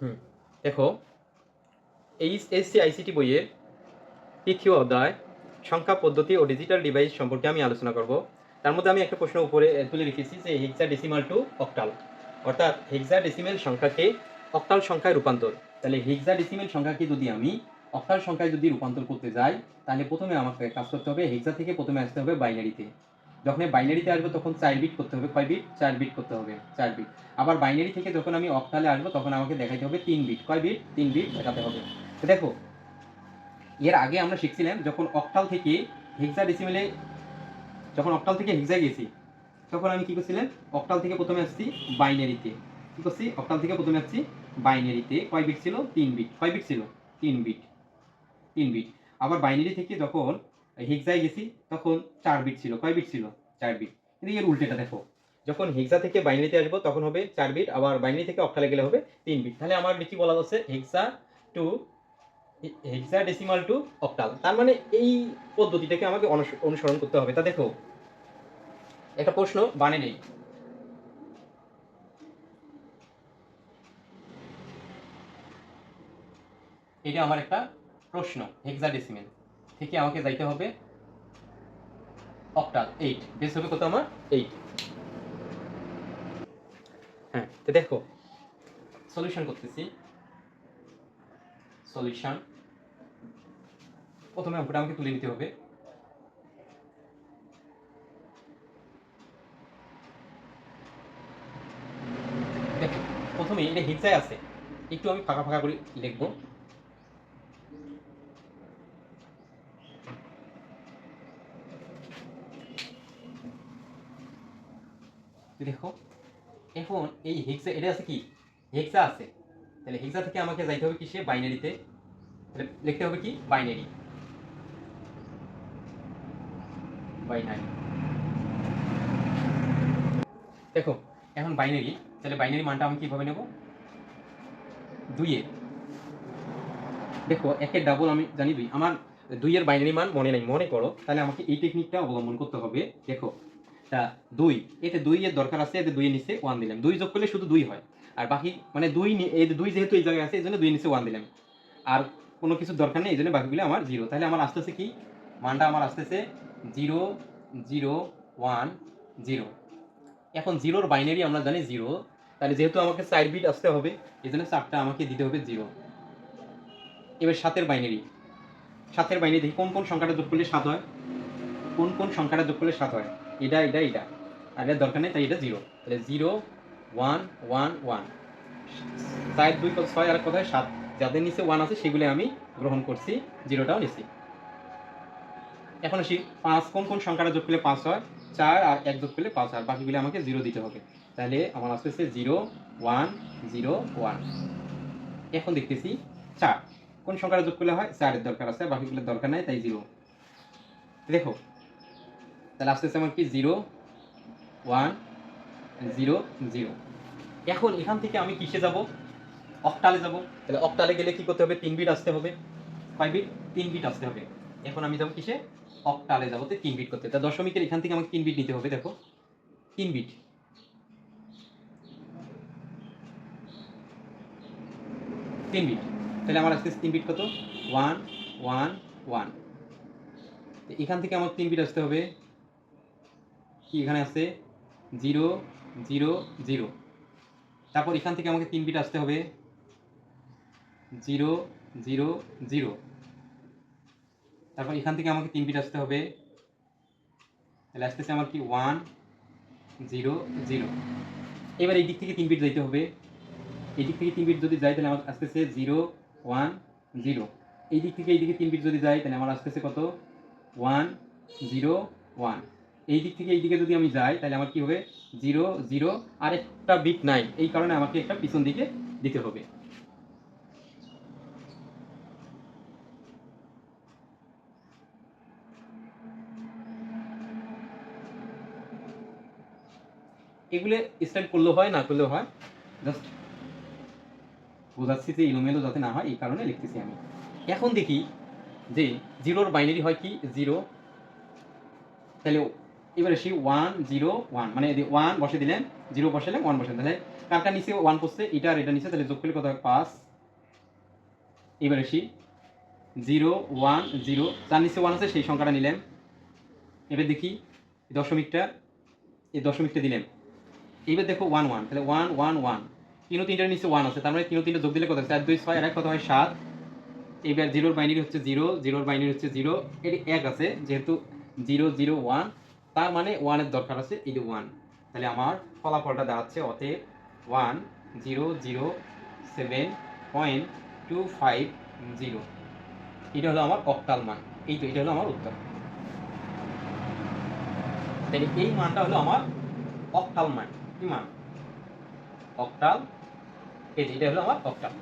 হুম, দেখো এই SC ICT বইয়ের তৃতীয় অধ্যায়, সংখ্যা, পদ্ধতি ও ডিজিটাল ডিভাইস সম্পর্কে আমি আলোচনা করব। তার মধ্যে আমি একটা প্রশ্ন উপরে তুলে রেখেছি যে হেক্সা ডেসিমাল টু অক্টাল অর্থাৎ হেক্সা ডেসিমেল সংখ্যাকে অক্টাল সংখ্যায় রূপান্তর। তাহলে হেক্সা ডেসিমেল সংখ্যাকে যদি আমি অক্টাল সংখ্যায় যদি রূপান্তর করতে যাই, তাহলে প্রথমে আমাকে কাজ করতে হবে হেক্সা থেকে প্রথমে আসতে হবে বাইনারিতে যখন বাইনারিতে আসব তখন চার বিট করতে হবে। কয় বিট চার বিট করতে হবে। চার বিট আবার বাইনারি থেকে যখন আমি অক্টালে আসব তখন আমাকে দেখাইতে হবে তিন বিট কয় বিট তিন বিট দেখাতে হবে। তো দেখো, এর আগে আমরা শিখছিলাম যখন অক্টাল থেকে হেক্সা ডেসিমেলে যখন অক্টাল থেকে হেক্সা গেছি, তখন আমি কি করছিলাম? অক্টাল থেকে প্রথমে আসছি বাইনারিতে কি করছি? অক্টাল থেকে প্রথমে আসছি বাইনারিতে কয় বিট ছিল? তিন বিট কয় বিট ছিল? তিন বিট তিন বিট আবার বাইনারি থেকে যখন হেক্সায় গেছি, তখন চার বিট ছিল। কয় বিট ছিল? চার বিট কিন্তু এর উল্টেটা দেখো। যখন হেক্সা থেকে বাইনারিতে আসব, তখন হবে চার বিট আবার বাইনারি থেকে অক্টালে গেলে হবে তিন বিট তাহলে আমার কি বলা হচ্ছে hexa to hexadecimal to octal তার মানে এই পদ্ধতিটাকে আমাকে অনুসরণ করতে হবে। তা দেখো, একটা প্রশ্ন বানে নেই। এটা আমার একটা প্রশ্ন হেক্সা ডেসিমেল থেকে আমাকে যাইতে হবে। অক্টাল এইট বেস হবে কত আমার? এইট হ্যাঁ দেখো সলিউশন করতেছি। সলিউশন প্রথমে অঙ্কটা আমাকে তুলে নিতে হবে। দেখো, প্রথমে এটা হিংসায় আছে। একটু আমি ফাঁকা ফাঁকা করে লিখব। দেখো এখন এই হেক্সা এটা আছে কি হেক্সা আছে তাহলে হেক্সা থেকে আমাকে যাইতে হবে কিসে? বাইনারিতে তাহলে লিখতে হবে কি? বাইনারি বাইনারি দেখো, এখন বাইনারি তাহলে বাইনারি মানটা আমি কীভাবে নেব? দুইয়ের। দেখো একের ডাবল আমি জানি দুই আমার দুইয়ের বাইনারি মান মনে নেই, মনে করো। তাহলে আমাকে এই টেকনিকটা অবলম্বন করতে হবে। দেখো। তা দুই। এতে দুই এর দরকার আছে, এতে দুইয়ের নিচে ওয়ান দিলাম। দুই যোগ করলে শুধু দুই হয়। আর বাকি মানে দুই এই দুই যেহেতু এই জায়গায় আছে, এই জন্য দুই নিচে ওয়ান দিলাম। আর কোনো কিছু দরকার নেই, এই জন্য বাকিগুলো আমার জিরো তাহলে আমার আসতেছে কি? মানটা আমার আসতেছে জিরো জিরো ওয়ান জিরো এখন জিরোর বাইনারি আমরা জানি জিরো তাহলে যেহেতু আমাকে চার বিট আসতে হবে, এই জন্য চারটা আমাকে দিতে হবে জিরো এবার সাতের বাইনারি সাতের বাইনারি দেখি, কোন কোন সংখ্যাটা যোগ করলে সাত হয়? কোন কোন সংখ্যাটা যোগ করলে সাত হয়? এটা এটা এটা আর এটার দরকার নেই, তাই এটা জিরো তাহলে জিরো ওয়ান ওয়ান ওয়ান চার দুই ছয় আর কোথায় সাত। যাদের নিচে ওয়ান আছে, সেগুলো আমি গ্রহণ করছি জিরোটাও নিছি। এখন আসি, পাঁচ, কোন কোন সংখ্যাটা যোগ করলে পাঁচ হয়? চার আর এক যোগ করলে পাঁচ হয় বাকিগুলো আমাকে জিরো দিতে হবে। তাহলে আমার আসতেছে জিরো ওয়ান জিরো ওয়ান এখন দেখতেছি, চার। কোন সংখ্যাটা যোগ করলে হয়? চারের দরকার আছে বাকিগুলোর দরকার নাই, তাই জিরো দেখো তাহলে আসতেছে আমার কি? জিরো ওয়ান জিরো জিরো এখন এখান থেকে আমি কিসে যাব? অক্টালে যাব। তাহলে অক্টালে গেলে কি করতে হবে? তিন বিট আসতে হবে। কয় বিট তিন বিট আসতে হবে। এখন আমি যাব কিসে? অক্টালে যাব। তো তিন বিট করতে তা দশমিকের এখান থেকে আমাকে তিন বিট নিতে হবে, দেখো। তিন বিট তিন বিট তাহলে আমার আসতেছে তিন বিট কত? ওয়ান ওয়ান ওয়ান এখান থেকে আমার তিন বিট আসতে হবে। কি এখানে আছে জিরো জিরো জিরো। তারপর এখান থেকে আমাকে তিন বিট আসতে হবে। Zero zero zero. তারপর এখান থেকে আমাকে তিন বিট আসতে হবে। তাহলে আসতেছে আমার কি? One, zero zero. এবার এই দিক থেকে তিন বিট যাইতে হবে। এই দিক থেকে তিন বিট যদি যাই তাহলে আমার আসতেছে জিরো, ওয়ান, জিরো। এই দিক থেকে এই দিকে তিন বিট যদি যাই তাহলে আমার আসতেছে কত? One, zero, one. এই দিক থেকে এই দিকে যদি আমি যাই, তাহলে আমার কি হবে? জিরো জিরো, আর একটা বিট নাই। এই কারণে আমাকে একটা পিছন দিকে দিতে হবে। এগুলো স্টাইল করলেও হয়, না করলেও হয়, জাস্ট বোঝাচ্ছি যে এলোমেলো যাতে না হয়, এই কারণে লিখতেছি আমি। এখন দেখি যে জিরোর বাইনারি হয় কি? জিরো। তাহলে এবারে সে ওয়ান জিরো ওয়ান মানে ওয়ান বসে দিলেন জিরো বসালেন ওয়ান বসে তাহলে কার কার নিচে ওয়ান পড়ছে এটা আর এটা নিচে, তাহলে যোগ করলে কত হয়? পাঁচ। এবার আসি জিরো ওয়ান জিরো যার নিচে ওয়ান আছে, সেই সংখ্যাটা নিলাম এবার দেখি দশমিকটা, এই দশমিকটা দিলাম এইবার দেখো ওয়ান ওয়ান তাহলে ওয়ান ওয়ান ওয়ান তিনও তিনটার নিচে ওয়ান আছে, তার মানে তিনও তিনটা যোগ দিলে কত? চার, দুই, ছয় এক কত হয়? সাত। এবার জিরোর বাইনারি হচ্ছে জিরো জিরোর বাইনারি হচ্ছে জিরো এটি এক আছে, যেহেতু জিরো জিরো ওয়ান তার মানে ওয়ানের দরকার আছে এটি ওয়ান তাহলে আমার ফলাফলটা দাঁড়াচ্ছে অতএব one zero zero seven point two five zero এটা হলো আমার অক্টাল মান। এই তো, এটা হলো আমার উত্তর। তাহলে এই মানটা হলো আমার অক্টাল মান। কি মান? অক্টাল এই এটা হলো আমার অক্টাল